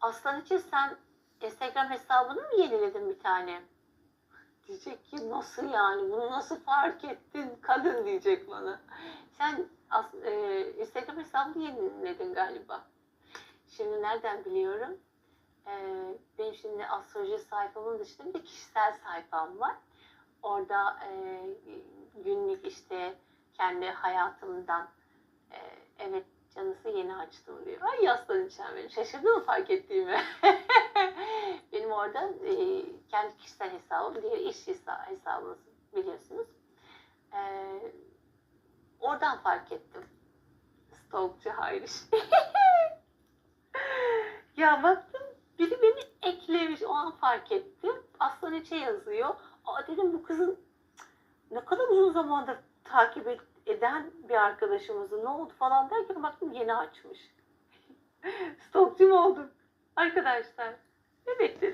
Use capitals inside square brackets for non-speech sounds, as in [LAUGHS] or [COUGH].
Aslan için sen Instagram hesabını mı yeniledin bir tane? Diyecek ki nasıl yani bunu nasıl fark ettin kadın diyecek bana. Sen as- e, Instagram hesabını yeniledin galiba. Şimdi nereden biliyorum? E, benim şimdi astroloji sayfamın dışında bir kişisel sayfam var. Orada e, günlük işte kendi hayatımdan e, evet canısı yeni açtım diyor. Ay yaslan içen benim. Şaşırdın mı fark ettiğimi? [LAUGHS] benim orada e, kendi kişisel hesabım, diğer iş hesa- hesabımız biliyorsunuz. E, oradan fark ettim. Stalkçı hariç. [LAUGHS] ya baktım biri beni eklemiş o an fark ettim. Aslan içe yazıyor. Aa dedim bu kızın ne kadar uzun zamandır takip eden bir arkadaşımızı ne oldu falan derken baktım yeni açmış. [LAUGHS] Stalkçu mu oldum? Arkadaşlar benim?